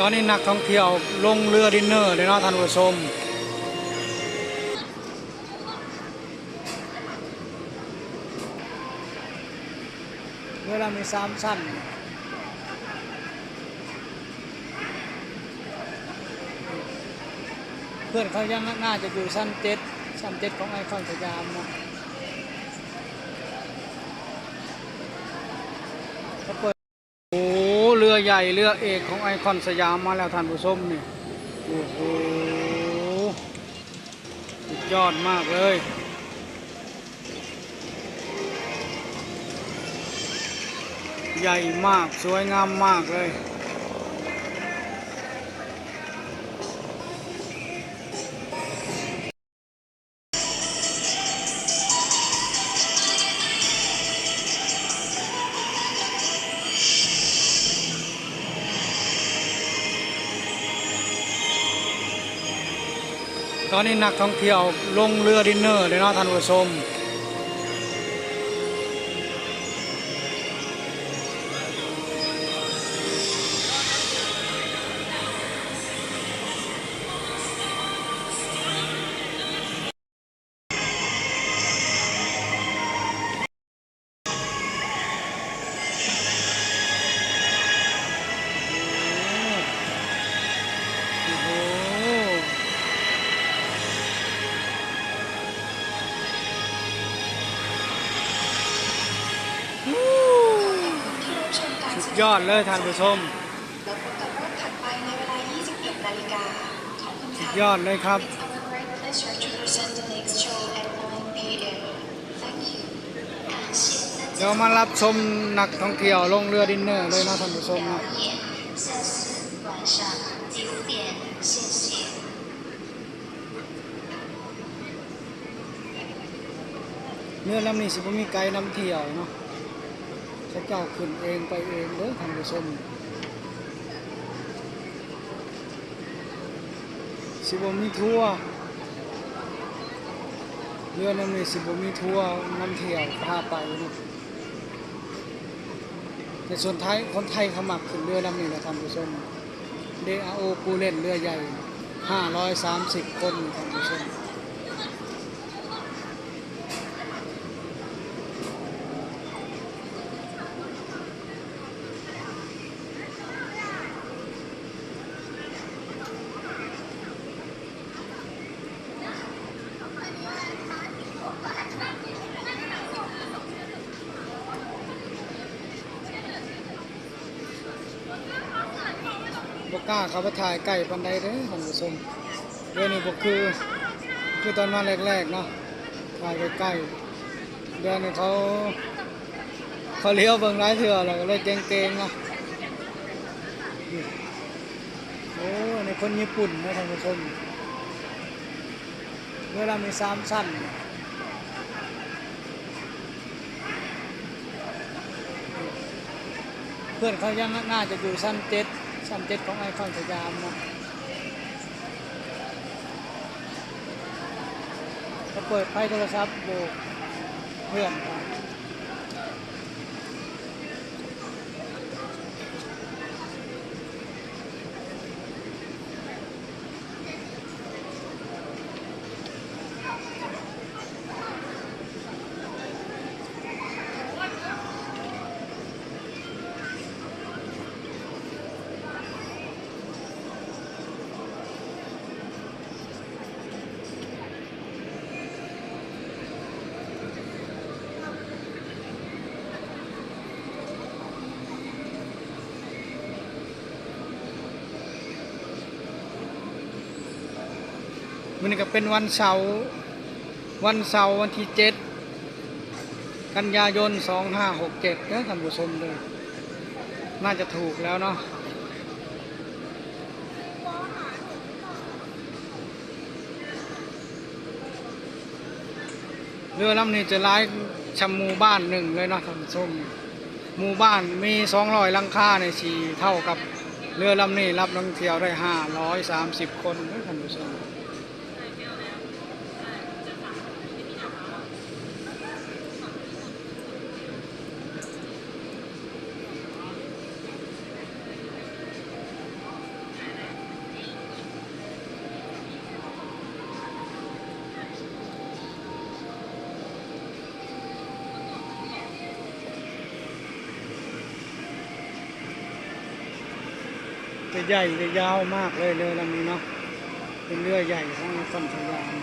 ตอนนี้นักท่องเที่ยวลงเรือดินเนอร์เลยเนาะท่านผู้ชมเวลามีสามสั้นเพื่อนเขายังน่าจะอยู่ชั้นเจ็ดชั้นเจ็ดของไอคอนสยามนะเขาเปิดโอ้เรือใหญ่เรือเอกของไอคอนสยามมาแล้วท่านผู้ชมนี่โอ้โหสุดยอดมากเลย ใหญ่มากสวยงามมากเลย อนนี้นักท่องเที่ยวลงเรือดินเนอร์เลยเนาะท่านผู้ชม ย ง อดเลยท่านผู้ชม แล้วพบกับรอบถัดไปในเวลา 21 นาฬิกาขอบคุณ สุ ค่ะ ดยอดเลยครับ It's our great pleasure to present the next show at 9 p.m. Thank you 感谢大家 เดี๋ยวมารับชมนักท่องเที่ยวลงเรือดินเนอร์เลยเนาะท่านผู้ชม 表 เนาะ 演，下次晚上九点，谢谢。 เรือลำนี้สิบ่มีไกด์นำเที่ยวเนาะ เจ้าขึ้นเองไปเองเด้อท่านผู้ชมสิบมีทัวเรือลำนี้สิบมีทัวร์นำเที่ยวพาไปนะแต่ส่วนไทยคนไทยเขามักขึ้นเรือลำนี้แหละท่านผู้ชม DAO ผู้เล่นเรือใหญ่530คนท่านผู้ชม บกล้าเขาไปถ่ายใกล้ปันไดเด้อท่านผู้ชมเรื่องนี้บ่คือคือตอนมาแรกๆเนาะถ่ายใกล้เดือนนี้เขาเขาเลี้ยวเบิ่งร้ายเถื่อแล้วก็เลยเก่งๆเนาะโอ้ในคนญี่ปุ่นนะท่านผู้ชมเวลามีสามสั้นเพื่อนเขายังน่าจะอยู่ชั้นเจ็ด ชั้นเจ็ดของไอคอนสยามนะเขาเปิดไฟโทรศัพท์โบกเพื่อน มันก็เป็นวันเสาร์วันเสาร์วันที่เจ็ดกันยายนสองห้าหกเจ็ดนะท่านผู้ชมเลยน่าจะถูกแล้วเนาะเรือลำนี้จะร้ายชำหมู่บ้านหนึ่งเลยเนาะท่านผู้ชมหมู่บ้านมีสองร้อยลังคาในสี่เท่ากับเรือลำนี้รับนักท่องเที่ยวได้ห้าร้อยสามสิบคนนะท่านผู้ชม จะใหญ่จะยาวมากเลยเรือลำนี้เนาะเป็นเรือใหญ่ของนครสยาม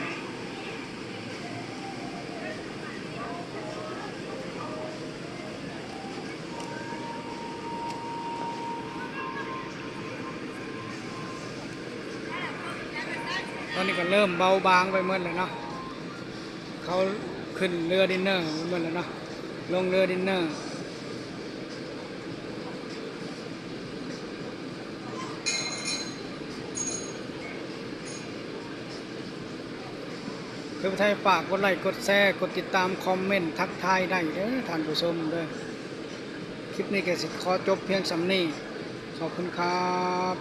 ตอนนี้ก็เริ่มเบาบางไปหมดเลยเนาะเขาขึ้นเรือดินเนอร์ไปหมดแล้วเนาะลงเรือดินเนอร์ คือไทยฝากกดไลค์กดแชร์กดติดตามคอมเมนต์ทักทายได้เด้อท่านผู้ชมเด้อคลิปนี้ก็สิขอจบเพียงสำนี้ขอบคุณครับ